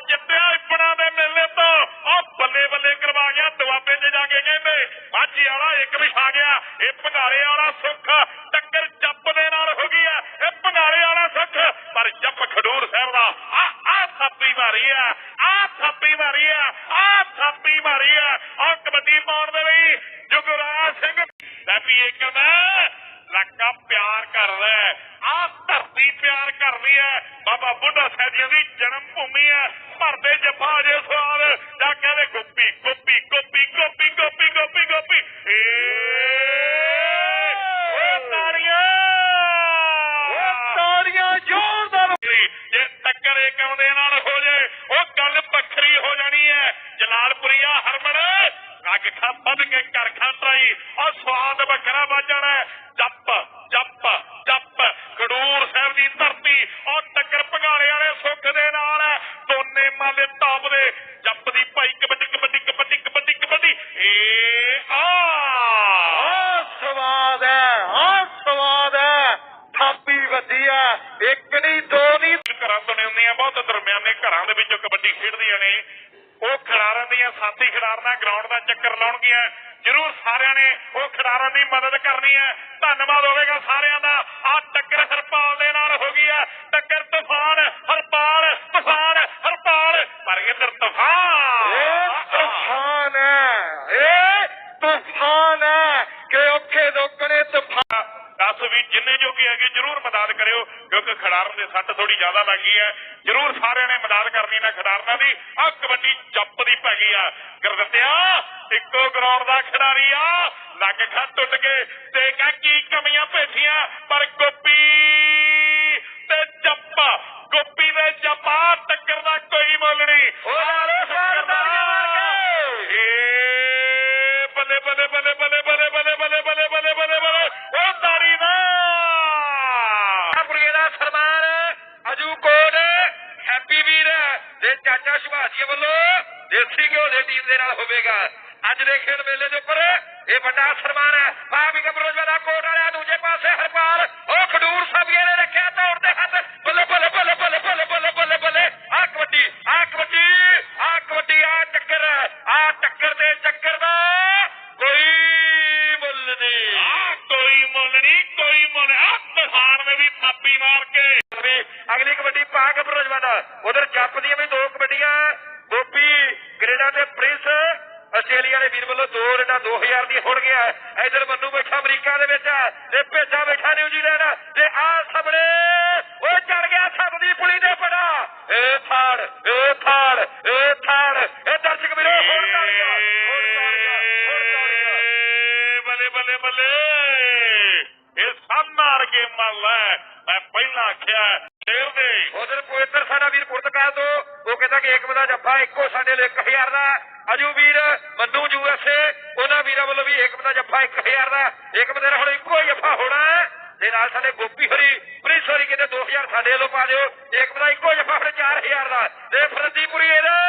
ਜਿੱਤਿਆ ਇਪਣਾ ਦੇ ਮੇਲੇ ਤੋਂ। ਉਹ ਬੱਲੇ ਬੱਲੇ ਕਰਵਾ ਗਿਆ, ਦੁਆਬੇ 'ਚ ਜਾ ਕੇ ਕਹਿੰਦੇ ਮਾਝੀ ਵਾਲਾ ਇੱਕ ਵਿਛਾ ਗਿਆ, ਇਹ ਭੰਗਾਲੇ ਵਾਲਾ ਸੁੱਖ ਟੱਕਰ ਜੱਪ ਦੇ ਨਾਲ ਹੋ ਗਈ ਹੈ, ਇਹ ਭੰਗਾਲੇ ਵਾਲਾ ਸੁੱਖ। ਪਰ ਜੱਪ ਖਡੂਰ ਸਾਹਿਬ ਦਾ ਆ ਆ ਥਾਪੀ ਮਾਰੀ ਆ ਆ ਥਾਪੀ ਮਾਰੀ ਆ ਆ ਥਾਪੀ ਮਾਰੀ ਆ ਆ ਕਬੱਡੀ ਪਾਉਣ ਦੇ ਲਈ ਜੁਗਰਾਜ ਸਿੰਘ ਹੈਪੀ ਏਕਰ ਦਾ ਲੱਕਾ ਪਿਆਰ ਕਰਦਾ ਹੈ। ਆ ਧਰਤੀ ਪਿਆਰ ਕਰਦੀ ਹੈ ਬਾਬਾ ਬੁੱਢਾ ਸਾਹਿਬ ਜੀ ਦੀ ਜਨਮ ਭੂਮੀ ਹੈ ਭਰਦੇ ਜੱਫਾ ਜੇ ਸਵਾਦ ਜਾ ਕਹਿੰਦੇ ਗੋਪੀ ਗੋਪੀ ਗੋਪੀ ਗੋਪੀ ਗੋਪੀ ਗੋਪੀ ਗੋਪੀ। ਏ ਓ ਤਾੜੀਆਂ। ਤਾੜੀਆਂ ਜ਼ੋਰਦਾਰ। ਜੇ ਟੱਕਰ ਦੇ ਨਾਲ ਹੋ ਜੇ ਉਹ ਗੱਲ ਵੱਖਰੀ ਹੋ ਜਾਣੀ ਹੈ ਜਲਾਲਪੁਰੀਆ ਹਰਮਨ। ਅੱਗ ਖਾ ਵੱਧ ਕੇ ਕਰ ਖਾਂ ਟਰਾਈ ਉਹ ਸਵਾਦ ਵੱਖਰਾ ਵੱਜਣਾ ਜੱਪ ਦੇ ਨਾਲ ਹੈ ਦੋਨੇ ਮਾਲੇ ਟਾਪ ਦੇ ਜੱਪ ਦੀ ਭਾਈ ਕਬੱਡੀ ਕਬੱਡੀ ਕਬੱਡੀ ਕਬੱਡੀ ਕਬੱਡੀ। ਏ ਆ। ਆ ਸਵਾਦ ਹੈ ਆ ਸਵਾਦ ਹੈ। ਥਾਪੀ ਵੱਜੀ ਹੈ। ਇੱਕ ਨਹੀਂ ਦੋ ਨਹੀਂ। ਘਰਾਂ ਨੇ ਹੁੰਦੀਆਂ ਬਹੁਤ ਦਰਮਿਆਨੇ ਘਰਾਂ ਦੇ ਵਿੱਚੋਂ ਕਬੱਡੀ ਖੇਡਦੀਆਂ ਨੇ। ਉਹ ਖਿਡਾਰਾਂ ਦੀਆਂ ਸਾਥੀ ਖਿਡਾਰਨਾ ਗਰਾਊਂਡ ਦਾ ਚੱਕਰ ਲਾਉਣਗੀਆਂ। ਜ਼ਰੂਰ ਸਾਰਿਆਂ ਨੇ ਉਹ ਖਿਡਾਰਾਂ ਦੀ ਮਦਦ ਕਰਨੀ ਹੈ। ਧੰਨਵਾਦ ਹੋਵੇਗਾ ਸਾਰਿਆਂ ਦਾ। ਆ ਟੱਕਰ ਹਰਪਾਲ ਦੇ ਨਾਲ ਹੋ ਗਈ ਹੈ ਟੱਕਰ ਤੂਫਾਨ ਹੈ ਕਿ ਔਖੇ ਦੋਕਣੇ ਤੂਫਾਨ। ਦੱਸ ਵੀ ਜਿੰਨੇ ਜੋਗੇ ਹੈਗੇ ਜਰੂਰ ਮਦਦ ਕਰਿਓ, ਕਿਉਂਕਿ ਖਿਡਾਰਨ ਦੇ ਸੱਟ ਥੋੜੀ ਜ਼ਿਆਦਾ ਲੱਗੀ ਹੈ। ਜਰੂਰ ਸਾਰਿਆਂ ਨੇ ਮਦਦ ਕਰਨੀ ਨਾ ਖਿਡਾਰਨਾਂ ਦੀ। ਆ ਕਬੱਡੀ ਜੱਪ ਦੀ ਪੈ ਗਈ ਆ। ਗੁਰਦਿੱਤਿਆ, ਇੱਕੋ ਗਰਾਊਂਡ ਦਾ ਖਿਡਾਰੀ ਆ। ਲੱਗ ਖਾ ਟੁੱਟ ਕੇ ਤੇ ਕਹ ਕੀ ਕਮੀਆਂ ਭੇਜੀਆਂ, ਪਰ ਗੋਪੀ ਆਪਰੀਏ ਦਾ ਸਨਮਾਨ। ਅਜੂ ਕੋਟ ਹੈਪੀ ਵੀਰ ਦੇ ਚਾਚਾ ਸੁਭਾਸ਼ੀ ਵੱਲੋਂ ਦੇਸੀ ਘਿਓ ਦੇ ਟੀਮ ਦੇ ਨਾਲ ਹੋਵੇਗਾ। ਅੱਜ ਦੇ ਖੇਡ ਮੇਲੇ ਦੇ ਉੱਪਰ ਇਹ ਵੱਡਾ ਸਨਮਾਨ ਹੈ। ਭਾਵੀ ਕਬਰੋਜਵਾ ਦਾ ਕੋਟ ਵਾਲਿਆ, ਦੂਜੇ ਪਾਸੇ ਹਰਪਾਲ, ਉਹ ਖਡੂਰ ਸਾਹਿਬ कमान में भी पापी मार के भी अगली कबड्डी पा घबरोज वाला उधर जप दी भी दो कबड्डियां गोपी ਕੈਨੇਡਾ ਦੇ ਪ੍ਰਿੰਸ। ਆਸਟ੍ਰੇਲੀਆ ਦੇ ਵੀਰ ਵੱਲੋਂ ਦੋ ਰੇਡਾ 2000 ਦੀ ਹੋੜ ਗਿਆ। ਇਧਰ ਮੰਨੂ ਬੈਠਾ ਅਮਰੀਕਾ ਦੇ ਵਿੱਚ। ਤੇ ਭੇਜਾ ਬੈਠਾ ਨਿਊਜ਼ੀਲੈਂਡ ਤੇ ਆ ਸਾਹਮਣੇ ਉਹ ਚੜ ਗਿਆ ਸੱਪ ਦੀ ਪੁਲੀ ਦੇ ਪੜਾ ਏ ਫਾੜ ਏ ਥਾੜ ਏ ਥਾੜ। ਇਹ ਦਰਸ਼ਕ ਵੀਰੋ ਹੋੜ ਤਾਲੀਆਂ ਹੋੜ ਤਾਲੀਆਂ ਹੋੜ ਤਾਲੀਆਂ ਬੱਲੇ ਬੱਲੇ ਬੱਲੇ। ਇਹ ਕੇ ਮੱਲ ਹੈ ਮੈਂ ਪਹਿਲਾਂ ਆਖਿਆ, ਸ਼ੇਰ ਦੇ। ਉਧਰ ਪਵਿੱਤਰ ਸਾਡਾ ਵੀਰ ਪੁਰਤਗਾਲ ਤੋਂ, ਉਹ ਕਹਿੰਦਾ ਕਿ ਏਕਮ ਦਾ ਜੱਫਾ, ਇੱਕੋ ਸਾਡੇ ਲਈ 1000 ਦਾ। ਅਜੂ ਵੀਰ, ਮੰਨੂ ਯੂਐਸਏ ਉਹਨਾਂ ਵੀਰਾਂ ਵੱਲੋਂ ਵੀ ਏਕਮ ਦਾ ਜੱਫਾ 1000 ਦਾ। ਏਕਮ ਦੇ ਹੁਣ ਇੱਕੋ ਹੀ ਜੱਫਾ ਹੋਣਾ ਤੇ ਨਾਲ ਸਾਡੇ ਗੋਪੀ ਹਰੀ, ਪ੍ਰਿੰਸ ਹਰੀ ਕਹਿੰਦੇ 2000 ਸਾਡੇ ਵੱਲੋਂ ਪਾ ਦਿਓ। ਏਕਮ ਦਾ ਇੱਕੋ ਜੱਫਾ, ਹੁਣ 4000 ਦਾ। ਤੇ ਫਰਦੀਪੁਰੀ ਇਹਦਾ